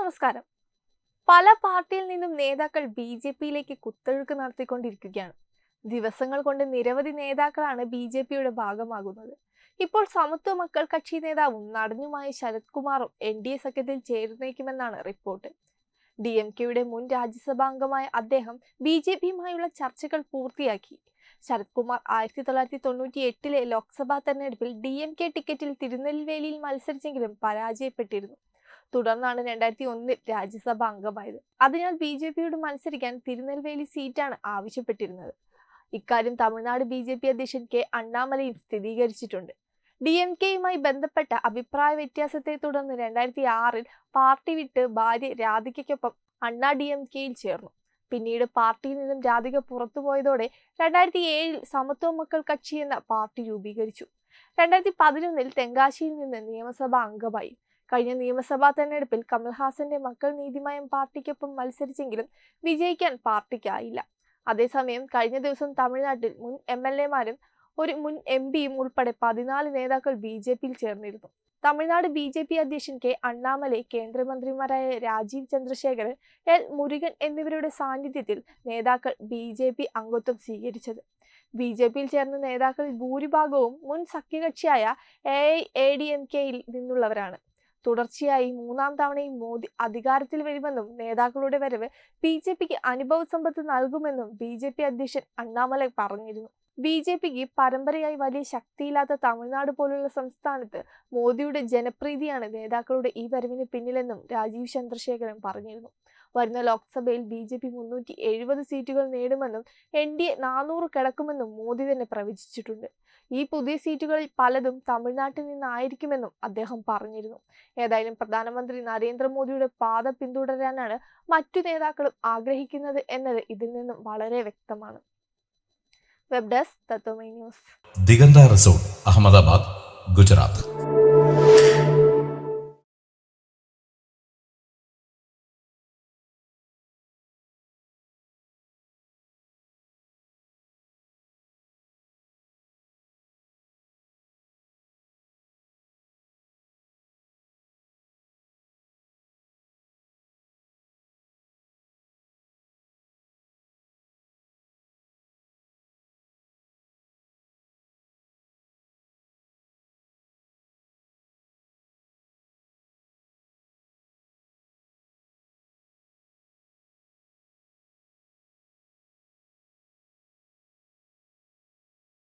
നമസ്കാരം. പല പാർട്ടിയിൽ നിന്നും നേതാക്കൾ ബി ജെ പിയിലേക്ക് കുത്തൊഴുക്ക് നടത്തിക്കൊണ്ടിരിക്കുകയാണ്. ദിവസങ്ങൾ കൊണ്ട് നിരവധി നേതാക്കളാണ് ബി ജെ പിയുടെ ഭാഗമാകുന്നത്. ഇപ്പോൾ സമത്വ മക്കൾ കക്ഷി നേതാവും നടനുമായ ശരത് കുമാറും എൻ ഡി എ സഖ്യത്തിൽ ചേർന്നേക്കുമെന്നാണ് റിപ്പോർട്ട്. ഡി എം കെയുടെ മുൻ രാജ്യസഭാംഗമായ അദ്ദേഹം ബി ജെ പിയുമായുള്ള ചർച്ചകൾ പൂർത്തിയാക്കി. ശരത് കുമാർ ആയിരത്തി തൊള്ളായിരത്തി തൊണ്ണൂറ്റി എട്ടിലെ ലോക്സഭാ തെരഞ്ഞെടുപ്പിൽ ഡി എം കെ ടിക്കറ്റിൽ തിരുനെൽവേലിയിൽ മത്സരിച്ചെങ്കിലും പരാജയപ്പെട്ടിരുന്നു. തുടർന്നാണ് രണ്ടായിരത്തി ഒന്നിൽ രാജ്യസഭ അംഗമായത്. അതിനാൽ ബി ജെ പിയോട് മത്സരിക്കാൻ തിരുനെൽവേലി സീറ്റാണ് ആവശ്യപ്പെട്ടിരുന്നത്. ഇക്കാര്യം തമിഴ്നാട് ബി ജെ പി അധ്യക്ഷൻ കെ അണ്ണാമലയും സ്ഥിരീകരിച്ചിട്ടുണ്ട്. ഡി എം കെയുമായി ബന്ധപ്പെട്ട അഭിപ്രായ വ്യത്യാസത്തെ തുടർന്ന് രണ്ടായിരത്തി ആറിൽ പാർട്ടി വിട്ട് ഭാര്യ രാധികയ്ക്കൊപ്പം അണ്ണാ ഡി എം കെയിൽ ചേർന്നു. പിന്നീട് പാർട്ടിയിൽ നിന്നും രാധിക പുറത്തുപോയതോടെ രണ്ടായിരത്തി ഏഴിൽ സമത്വ മക്കൾ കക്ഷി എന്ന പാർട്ടി രൂപീകരിച്ചു. രണ്ടായിരത്തി പതിനൊന്നിൽ തെങ്കാശിയിൽ നിന്ന് നിയമസഭാ അംഗമായി. കഴിഞ്ഞ നിയമസഭാ തെരഞ്ഞെടുപ്പിൽ കമൽഹാസന്റെ മക്കൾ നീതിമയം പാർട്ടിക്കൊപ്പം മത്സരിച്ചെങ്കിലും വിജയിക്കാൻ പാർട്ടിക്കായില്ല. അതേസമയം കഴിഞ്ഞ ദിവസം തമിഴ്നാട്ടിൽ മുൻ എം എൽ എമാരും ഒരു മുൻ എം പിയും ഉൾപ്പെടെ പതിനാല് നേതാക്കൾ ബി ജെ പിയിൽ ചേർന്നിരുന്നു. തമിഴ്നാട് ബി ജെ പി അധ്യക്ഷൻ കെ അണ്ണാമലൈ കേന്ദ്രമന്ത്രിമാരായ രാജീവ് ചന്ദ്രശേഖരൻ എൽ മുരുകൻ എന്നിവരുടെ സാന്നിധ്യത്തിൽ നേതാക്കൾ ബി ജെ പി അംഗത്വം സ്വീകരിച്ചത്. ബി ജെ പിയിൽ ചേർന്ന നേതാക്കളിൽ ഭൂരിഭാഗവും മുൻ സഖ്യകക്ഷിയായ A I A D M കെയിൽ നിന്നുള്ളവരാണ്. തുടർച്ചയായി മൂന്നാം തവണയും മോദി അധികാരത്തിൽ വരുമെന്നും നേതാക്കളുടെ വരവ് ബി ജെ പിക്ക് അനുഭവ സമ്പത്ത് നൽകുമെന്നും ബി ജെ പി അധ്യക്ഷൻ അണ്ണാമലൈ പറഞ്ഞിരുന്നു. ബി ജെ പിക്ക് പരമ്പരയായി വലിയ ശക്തിയില്ലാത്ത തമിഴ്നാട് പോലുള്ള സംസ്ഥാനത്ത് മോദിയുടെ ജനപ്രീതിയാണ് നേതാക്കളുടെ ഈ വരവിന് പിന്നിലെന്നും രാജീവ് ചന്ദ്രശേഖരൻ പറഞ്ഞിരുന്നു. വരുന്ന ലോക്സഭയിൽ ബി ജെ പി മുന്നൂറ്റി എഴുപത് സീറ്റുകൾ നേടുമെന്നും എൻ ഡി എ നാനൂറ് കിടക്കുമെന്നും മോദി തന്നെ പ്രവചിച്ചിട്ടുണ്ട്. ഈ പുതിയ സീറ്റുകളിൽ പലതും തമിഴ്നാട്ടിൽ നിന്നായിരിക്കുമെന്നും അദ്ദേഹം പറഞ്ഞിരുന്നു. ഏതായാലും പ്രധാനമന്ത്രി നരേന്ദ്രമോദിയുടെ പാത പിന്തുടരാനാണ് മറ്റു നേതാക്കളും ആഗ്രഹിക്കുന്നത് എന്നത് ഇതിൽ നിന്നും വളരെ വ്യക്തമാണ്. വെബ് ഡെസ്ക് തത്വമൈ ന്യൂസ്. ദിഗന്ത റിസോർട്ട് അഹമ്മദാബാദ് ഗുജറാത്ത്.